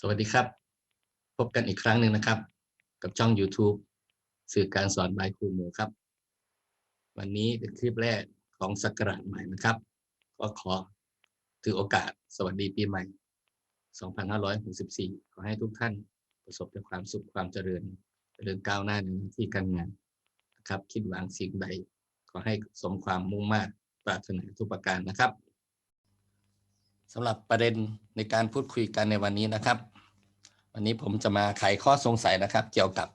สวัสดีครับ พบกันอีกครั้งหนึ่งนะครับ กับช่อง YouTube สื่อการสอนบายครูหมูครับ วันนี้เป็นคลิปแรกของศักราชใหม่นะครับ ก็ขอถือโอกาสสวัสดีปีใหม่ 2564 ขอให้ทุกท่านประสบแต่ความสุขความเจริญ เจริญก้าวหน้าในหน้าที่การงานนะครับ คิดหวังสิ่งใด ขอให้สมความมุ่งมา่ปรารถนาทุกประการนะครับ สำหรับประเด็นในการพูดคุยกันในวันนี้นะครับ วันนี้ผมจะมาไขข้อสงสัยนะครับ เกี่ยวกับ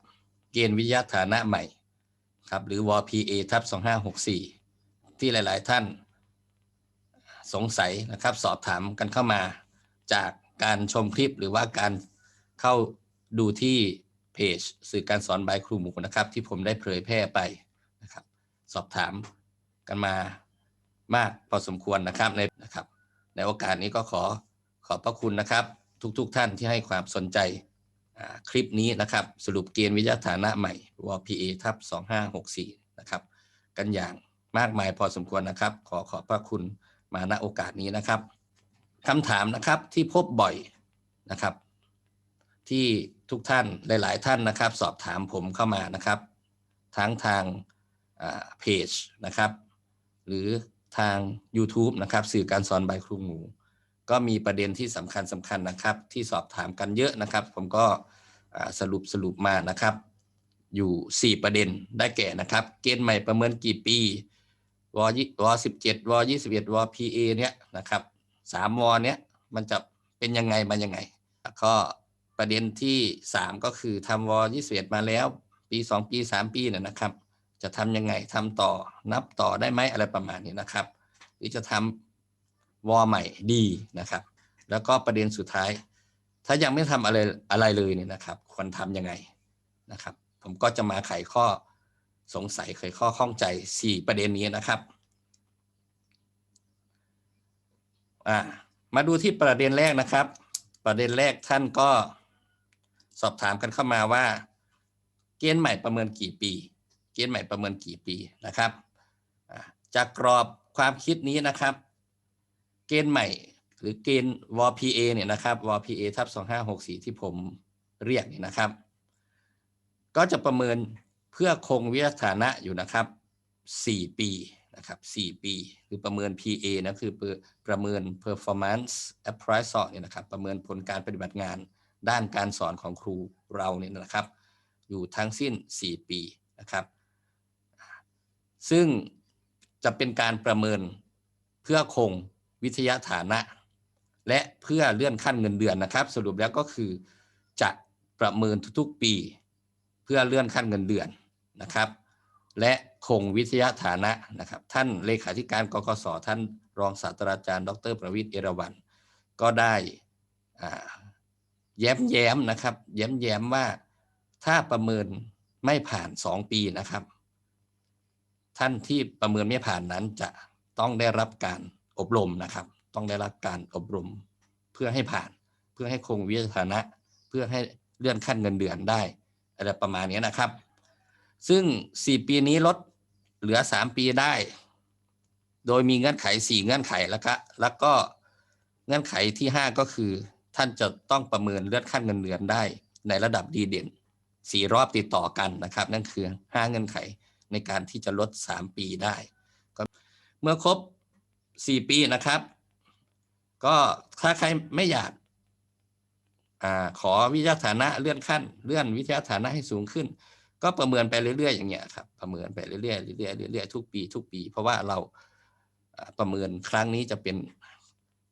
เกณฑ์วิทยาฐานะใหม่ครับหรือ WPA ทับ2564 ที่หลาย ๆ ท่านสงสัยนะครับสอบถามกันเข้ามาจากการชมคลิปหรือว่าการเข้าดูที่เพจสื่อการสอนบายครูหมูนะครับ ที่ผมได้เผยแพร่ไปนะครับ สอบถามกันมามากพอสมควรนะครับในนะครับ ในโอกาสนี้ก็ขอขอบพระคุณนะครับ ทุกๆทท่านที่ให้ความสนใจคลิปนี้นะครับ สรุปเกณฑ์วิทยาฐานะใหม่ WPA ทับ2564 นะครับ กันอย่างมากมายพอสมควรนะครับ ขอขอบพระคุณมาณโอกาสนี้นะครับคำถามนะครับที่พบบ่อยนะครับ ที่ทุกท่านหลาย ๆ ท่านนะครับ สอบถามผมเข้ามานะครับ ทั้งทางเพจนะครับ หรือ ทาง YouTube นะครับสื่อการสอนใบครูหมู ก็มีประเด็นที่สำคัญสำคัญนะครับ ที่สอบถามกันเยอะนะครับ ผมก็สรุปสรุปมานะครับ อยู่ 4 ประเด็นได้แก่นะครับ เกณฑ์ใหม่ประเมินกี่ปีววสิบเจ็ดวยี่สิบเอ็ดวพีเอเนี้ยนะครับสามวเนี้ยมันจะเป็นยังไงมายังไงก็ประเด็นที่สามก็คือทำวยี่สิบเอ็ดมาแล้ว ปีสองปีสามปีเนี่ยนะครับ จะทำยังไงทำต่อนับต่อได้ไหมอะไรประมาณนี้นะครับ หรือจะทำวอใหม่ดีนะครับ แล้วก็ประเด็นสุดท้าย ถ้ายังไม่ทำอะไรอะไรเลยเนี่ยนะครับ ควรทำยังไงนะครับ ผมก็จะมาไขข้อสงสัยไขข้อข้องใจ 4 ประเด็นนี้นะครับอ่ามาดูที่ประเด็นแรกนะครับ ประเด็นแรกท่านก็สอบถามกันเข้ามาว่า เกณฑ์ใหม่ประเมินกี่ปี เกณฑ์ใหม่ประเมินกี่ปีนะครับจากกรอบความคิดนี้นะครับ เกณฑ์ใหม่หรือเกณฑ์ WPA เนี่ยนะครับ WPA ทับ2564 ที่ผมเรียกนี่นะครับ ก็จะประเมินเพื่อคงวิทยฐานะอยู่นะครับ 4 ปีนะครับ 4 ปีคือประเมิน PA นะคือประเมิน performance appraisal เนี่ยนะครับ ประเมินผลการปฏิบัติงานด้านการสอนของครูเราเนี่ยนะครับ อยู่ทั้งสิ้น 4 ปีนะครับ ซึ่งจะเป็นการประเมินเพื่อคงวิทยาฐานะ และเพื่อเลื่อนขั้นเงินเดือนนะครับ สรุปแล้วก็คือจะประเมินทุกๆปี เพื่อเลื่อนขั้นเงินเดือนนะครับ และคงวิทยาฐานะนะครับ ท่านเลขาธิการกกสท่านรองศาสตราจารย์ ดร ประวิทย์เอราวันก็ได้แย้มแย้มนะครับ แย้มแย้มว่าถ้าประเมินไม่ผ่านสองปีนะครับ ท่านที่ประเมินไม่ผ่านนั้นจะต้องได้รับการอบรมนะครับ ต้องได้รับการอบรมเพื่อให้ผ่าน เพื่อให้คงวิทยฐานะ เพื่อให้เลื่อนขั้นเงินเดือนได้อะไรประมาณนี้นะครับ ซึ่ง 4 ปีนี้ลดเหลือ 3 ปีได้ โดยมีเงื่อนไข 4 เงื่อนไขแล้วก็แล้วก็เงื่อนไขที่ 5 ก็คือ ท่านจะต้องประเมินเลื่อนขั้นเงินเดือนได้ ในระดับดีเด่น 4 รอบติดต่อกันนะครับ นั่นคือ 5 เงื่อนไข ในการที่จะลด 3 ปีได้ก็เมื่อครบ 4 ปีนะครับ ก็ถ้าใครไม่อยากอขอวิทยาฐานะเลื่อนขั้น เลื่อนวิทยาฐานะให้สูงขึ้น ก็ประเมินไปเรื่อยๆอย่างเงี้ยครับประเมินไปเรื่อยๆเรื่อยๆเรื่อยๆทุกปี ทุกปี เพราะว่าเราประเมินครั้งนี้จะเป็น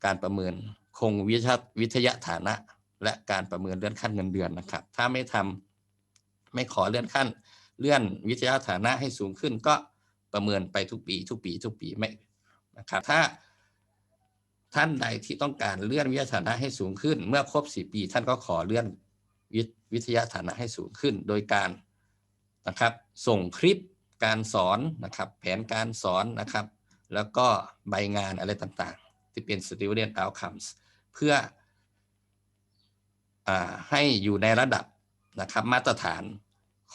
การประเมินคงวิทยาวิทยาฐานะ และการประเมินเลื่อนขั้นเงินเดือนนะครับ ถ้าไม่ทำไม่ขอเลื่อนขั้น เลื่อนวิทยาฐานะให้สูงขึ้นก็ประเมินไปทุกปีทุกปีทุกปีไม่นะครับถ้าท่านใดที่ต้องการเลื่อนวิทยาฐานะให้สูงขึ้น เมื่อครบ4ปี ท่านก็ขอเลื่อนวิทยาฐานะให้สูงขึ้น โดยการนะครับส่งคลิปการสอนนะครับแผนการสอนนะครับ แล้วก็ใบงานอะไรต่างๆ ที่เป็น student outcomes เพื่ออให้อยู่ในระดับนะครับมาตรฐาน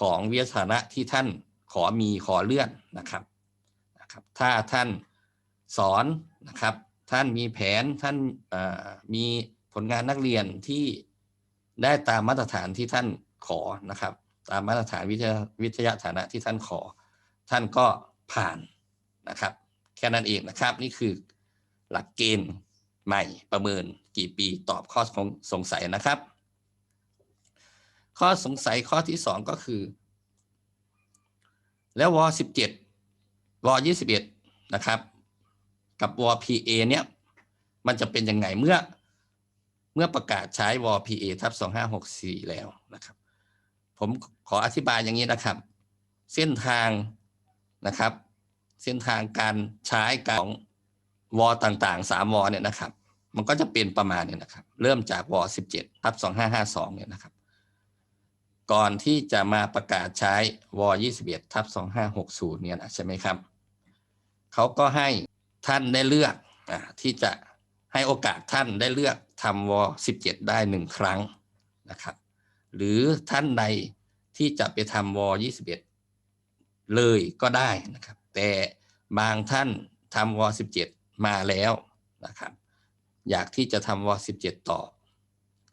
ของวิทยาฐานะที่ท่านขอมีขอเลื่อนนะครับนะครับ ถ้าท่านสอนนะครับ ท่านมีแผนท่านมีผลงานนักเรียนที่ได้ตามมาตรฐานที่ท่านขอนะครับ ตามมาตรฐานวิทยาวิทยาฐานะที่ท่านขอ ท่านก็ผ่านนะครับ แค่นั้นเองนะครับนี่คือหลักเกณฑ์ใหม่ประเมินกี่ปีตอบข้อสงสัยนะครับ ข้อสงสัยข้อที่สองก็คือ แล้ววอสิบเจ็ดวอยี่สิบเอ็ดนะครับ กับวอพีเอเนี่ย มันจะเป็นยังไงเมื่อเมื่อประกาศใช้วอพีเอทับสองห้าหกสี่แล้วนะครับ ผมขออธิบายอย่างนี้นะครับ เส้นทางนะครับ เส้นทางการใช้การของวต่างๆสามวเนี่ยนะครับ มันก็จะเป็นประมาณเนี่ยนะครับ เริ่มจากวสิบเจ็ดทับสองห้าห้าสองเนี่ยนะครับ ก่อนที่จะมาประกาศใช้วยี่สิบเอ็ดทับสองห้าหกศูนย์เนี่ยนะใช่ไหมครับ เขาก็ให้ท่านได้เลือกอที่จะให้โอกาสท่านได้เลือกทำวสิบเจ็ดได้หนึ่งครั้งนะครับ หรือท่านใดที่จะไปทำวยี่สิบเอ็ดเลยก็ได้นะครับ แต่บางท่านทำวสิบเจ็ดมาแล้วนะครับ อยากที่จะทำวสิบเจ็ดต่อ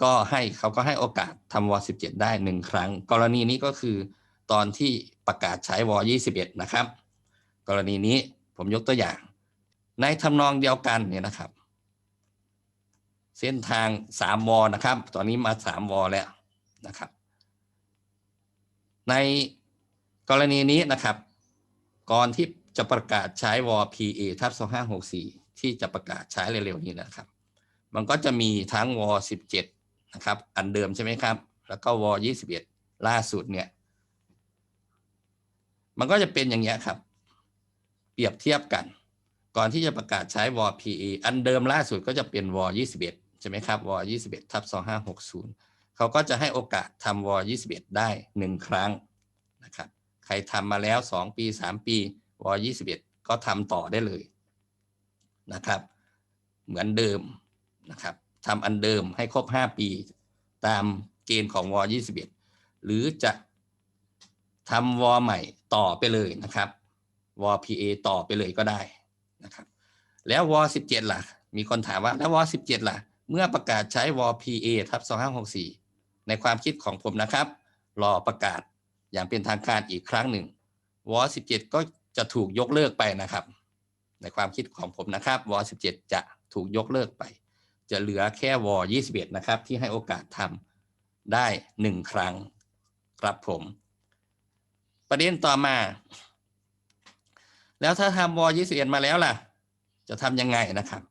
ก็ให้เขาก็ให้โอกาสทำวสิบเจ็ดได้หนึ่งครั้ง กรณีนี้ก็คือตอนที่ประกาศใช้วยี่สิบเอ็ดนะครับ กรณีนี้ผมยกตัวอย่าง ในทำนองเดียวกันเนี่ยนะครับ เส้นทางสามวนะครับ ตอนนี้มาสามวแล้วนะครับ ในกรณีนี้นะครับ ก่อนที่จะประกาศใช้ว PA ทับ2564 ที่จะประกาศใช้เร็วๆนี้นะครับ มันก็จะมีทั้งว17 นะครับ อันเดิมใช่ไหมครับ แล้วก็วอ21ล่าสุดเนี่ย มันก็จะเป็นอย่างเงี้ยครับ เปรียบเทียบกัน ก่อนที่จะประกาศใช้ว PA อันเดิมล่าสุดก็จะเป็นวอ21ใช่ไหมครับวอ21ทับ2560เขาก็จะให้โอกาสทำวอ21ได้1ครั้งนะครับ ใครทำมาแล้ว2ปี3ปีวอ21ก็ทำต่อได้เลยนะครับ เหมือนเดิมนะครับ ทำอันเดิมให้ครบ 5 ปี ตามเกณฑ์ของวอ21 หรือจะทำวใหม่ต่อไปเลยนะครับว PA ต่อไปเลยก็ได้นะครับ แล้วว17 ล่ะ มีคนถามว่าแล้วว17 ล่ะ เมื่อประกาศใช้ว PA ทับ2564 ในความคิดของผมนะครับ รอประกาศอย่างเป็นทางการอีกครั้งหนึ่งว17 ก็จะถูกยกเลิกไปนะครับ ในความคิดของผมนะครับว17 จะถูกยกเลิกไป จะเหลือแค่วอ21 นะครับ ที่ให้โอกาสทำได้ 1 ครั้งครับผม ประเด็นต่อมา แล้วถ้าทำวอ21 มาแล้วล่ะ จะทำยังไงนะครับ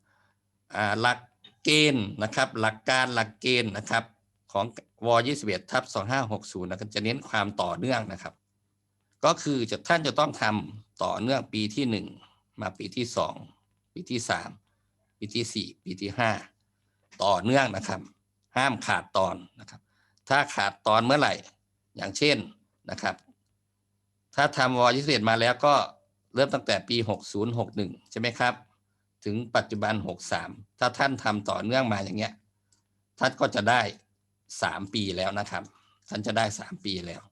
หลักเกณฑ์นะครับ หลักการหลักเกณฑ์นะครับ ของว21ทับ2560นะครับจะเน้นความต่อเนื่องนะครับ ก็คือจะท่านจะต้องทำต่อเนื่องปีที่หนึ่งมาปีที่สองปีที่สามปีที่สี่ปีที่ห้า ต่อเนื่องนะครับ ห้ามขาดตอนนะครับ ถ้าขาดตอนเมื่อไหร่ อย่างเช่นนะครับ ถ้าทำว21มาแล้วก็เริ่มตั้งแต่ปี 60 61 ใช่ไหมครับ ถึงปัจจุบัน 63 ถ้าท่านทำต่อเนื่องมาอย่างเงี้ย ท่านก็จะได้ 3 ปีแล้วนะครับ ท่านจะได้ 3 ปีแล้ว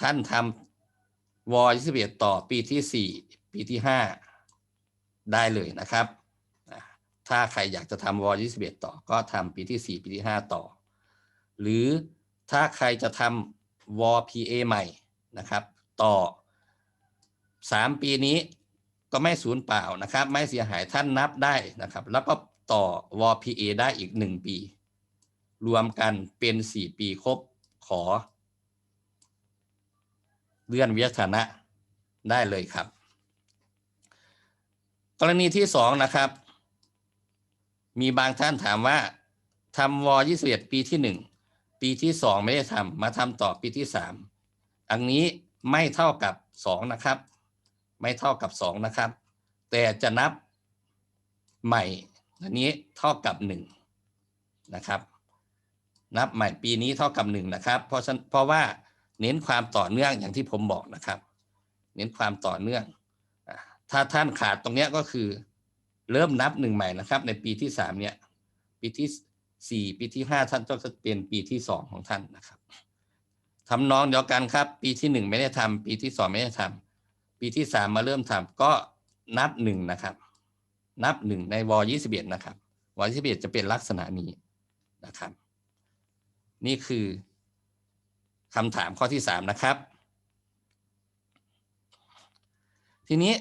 ท่านทำวอ21ต่อปีที่ 4 ปีที่ 5 ได้เลยนะครับ ถ้าใครอยากจะทำว21ต่อก็ทำปีที่4ปีที่5ต่อ หรือถ้าใครจะทำว PA ใหม่นะครับ ต่อ3ปีนี้ก็ไม่สูญเปล่านะครับ ไม่เสียหายท่านนับได้นะครับ แล้วก็ต่อว PA ได้อีก1ปี รวมกันเป็น4ปีครบขอ เลื่อนวิทยาฐานะได้เลยครับ กรณีที่สองนะครับ มีบางท่านถามว่าทำว21ปีที่หนึ่งปีที่สองไม่ได้ทำมาทำต่อปีที่สามอันนี้ไม่เท่ากับสองนะครับ ไม่เท่ากับสองนะครับ แต่จะนับใหม่อันนี้เท่ากับหนึ่งนะครับ นับใหม่ปีนี้เท่ากับหนึ่งนะครับ เพราะฉะเพราะว่าเน้นความต่อเนื่องอย่างที่ผมบอกนะครับ เน้นความต่อเนื่อง ถ้าท่านขาดตรงนี้ก็คือ เริ่มนับหนึ่งใหม่นะครับ ในปีที่สามเนี่ย ปีที่สี่ปีที่ห้าท่านก็จะเป็นปีที่สองของท่านนะครับทำนองเดียวกันครับ ปีที่หนึ่งไม่ได้ทำปีที่สองไม่ได้ทำปีที่สามมาเริ่มทำก็นับหนึ่งนะครับ นับหนึ่งในวยี่สิบเอ็ดนะครับวยี่สิบเอ็ดจะเป็นลักษณะนี้นะครับ นี่คือคำถามข้อที่สามนะครับ ทีนี้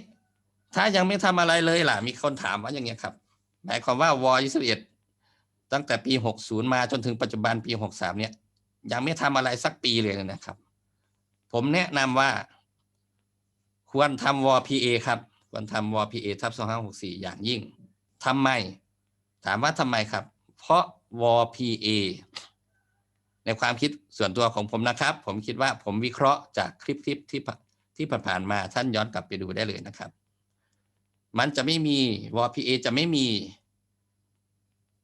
ถ้ายังไม่ทำอะไรเลยล่ะ มีคนถามว่าอย่างเงี้ยครับ หมายความว่าว21ตั้งแต่ปี60มาจนถึงปัจจุบันปี63เนี่ย ยังไม่ทำอะไรสักปีเลยนะครับ ผมแนะนำว่า ควรทำวอ PA ครับ ควรทำวอ PA ทับ2564อย่างยิ่งทำไม ถามว่าทำไมครับ เพราะวอ PA ในความคิดส่วนตัวของผมนะครับ ผมคิดว่าผมวิเคราะห์จากคลิปคลิปที่ผ่านที่ผ่านมาท่านย้อนกลับไปดูได้เลยนะครับ มันจะไม่มีวอ PA จะไม่มี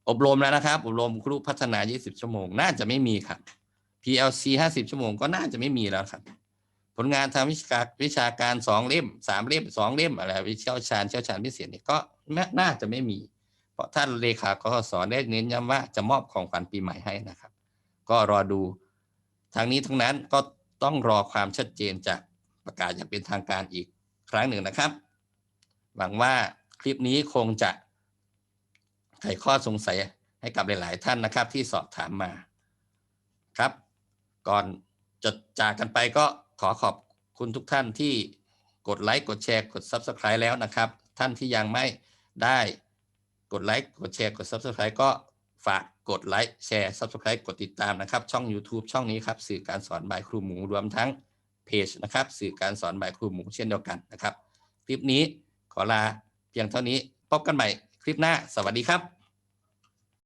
อบรมแล้วนะครับ อบรมครูพัฒนา 20 ชั่วโมง น่าจะไม่มีครับ PLC 50 ชั่วโมงก็น่าจะไม่มีแล้วครับ ผลงานทางวิชาวิชาการสองเล่มสามเล่มสองเล่มอะไรวิเชี่ยวชาญเชี่ยวชาญพิเศษเนี่ยก็น่าจะไม่มี เพราะท่านเลขากสได้เน้นย้ำว่าจะมอบของขวัญปีใหม่ให้นะครับ ก็รอดูทางนี้ทั้งนั้นก็ต้องรอความชัดเจนจากประกาศอย่างเป็นทางการอีกครั้งหนึ่งนะครับ หวังว่าคลิปนี้คงจะไขข้อสงสัยให้กับหลาย ๆ ท่านนะครับ ที่สอบถามมาครับ ก่อนจะจากกันไปก็ขอขอบคุณทุกท่านที่กดไลค์กดแชร์กด Subscribe แล้วนะครับ ท่านที่ยังไม่ได้กดไลค์กดแชร์กด Subscribe ก็ฝากกดไลค์แชร์ Subscribe กดติดตามนะครับ ช่อง YouTube ช่องนี้ครับ สื่อการสอนบายครูหมูรวมทั้งเพจนะครับ สื่อการสอนบายครูหมูเช่นเดียวกันนะครับ คลิปนี้ ขอลาเพียงเท่านี้พบกันใหม่คลิปหน้า สวัสดีครับ